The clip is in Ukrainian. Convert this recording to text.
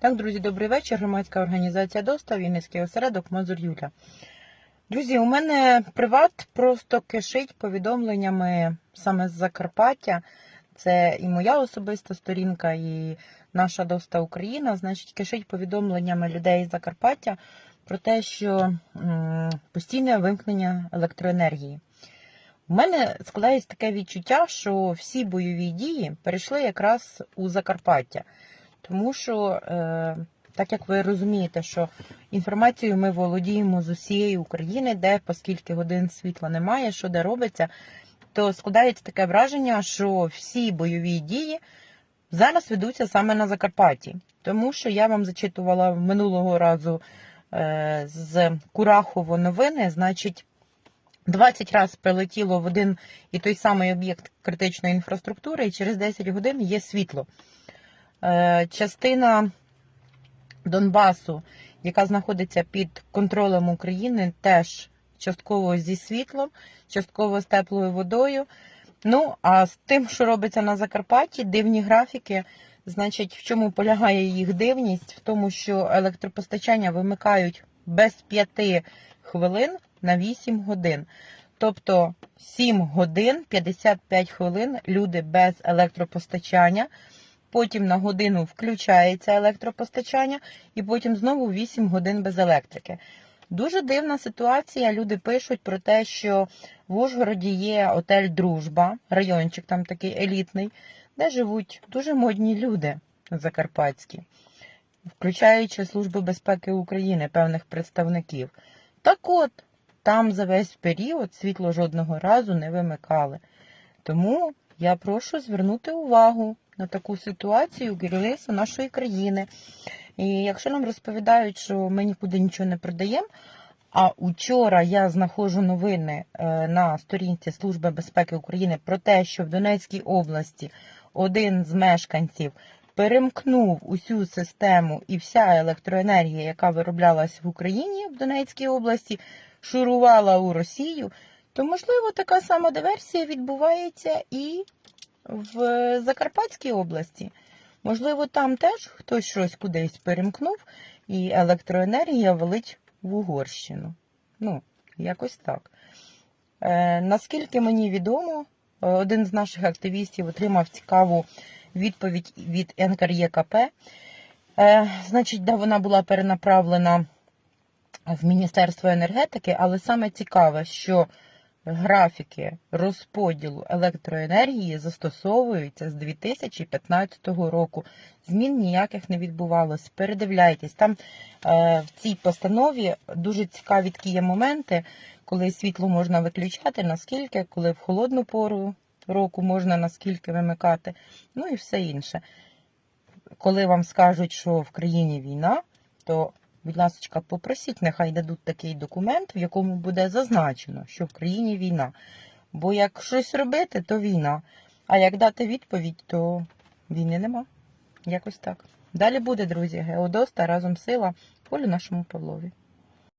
Так, друзі, добрий вечір. Громадська організація ДОСТА, Вінницький осередок Мазур Юля. Друзі, у мене приват просто кишить повідомленнями саме з Закарпаття. Це і моя особиста сторінка, і наша ДОСТА Україна, значить, кишить повідомленнями людей з Закарпаття про те, що постійне вимкнення електроенергії. У мене складається таке відчуття, що всі бойові дії перейшли якраз у Закарпаття. Тому що, е, так як ви розумієте, що інформацією ми володіємо з усієї України, де по скільки годин світла немає, що де робиться, то складається таке враження, що всі бойові дії зараз ведуться саме на Закарпатті. Тому що я вам зачитувала минулого разу е, з Курахово новини, значить. 20 разів прилетіло в один і той самий об'єкт критичної інфраструктури, і через 10 годин є світло. Е, Частина Донбасу, яка знаходиться під контролем України, теж частково зі світлом, частково з теплою водою. Ну, а з тим, що робиться на Закарпатті, дивні графіки. Значить, в чому полягає їх дивність? В тому, що електропостачання вимикають без 5 хвилин на 8 годин. Тобто 7 годин 55 хвилин люди без електропостачання. Потім на годину включається електропостачання, і потім знову 8 годин без електрики. Дуже дивна ситуація. Люди пишуть про те, що в Ужгороді є отель Дружба, райончик там такий елітний, де живуть дуже модні люди закарпатські, включаючи Службу безпеки України, певних представників. Так от, там за весь період світло жодного разу не вимикали. Тому я прошу звернути увагу на таку ситуацію керівництва нашої країни. І якщо нам розповідають, що ми нікуди нічого не продаємо, а учора я знаходжу новини е, на сторінці Служби безпеки України про те, що в Донецькій області один з мешканців перемкнув усю систему і вся електроенергія, яка вироблялась в Україні в Донецькій області, шурувала у Росію, то можливо така сама диверсія відбувається і в Закарпатській області. Можливо, там теж хтось щось кудись перемкнув, і електроенергія велить в Угорщину. Ну, якось так. Е, наскільки мені відомо, один з наших активістів отримав цікаву відповідь від НКРЄКП. Е, значить, да, вона була перенаправлена в Міністерство енергетики, але саме цікаве, що графіки розподілу електроенергії застосовуються з 2015 року. Змін ніяких не відбувалось. Передивляйтесь, там е, в цій постанові дуже цікаві такі є моменти, коли світло можна виключати, наскільки, коли в холодну пору року можна наскільки вимикати, ну і все інше. Коли вам скажуть, що в країні війна, то Будь ласка, попросіть, нехай дадуть такий документ, в якому буде зазначено, що в країні війна. Бо як щось робити, то війна. А як дати відповідь, то війни нема. Якось так. Далі буде, друзі, Геодоста разом сила. Полю нашому Павлові.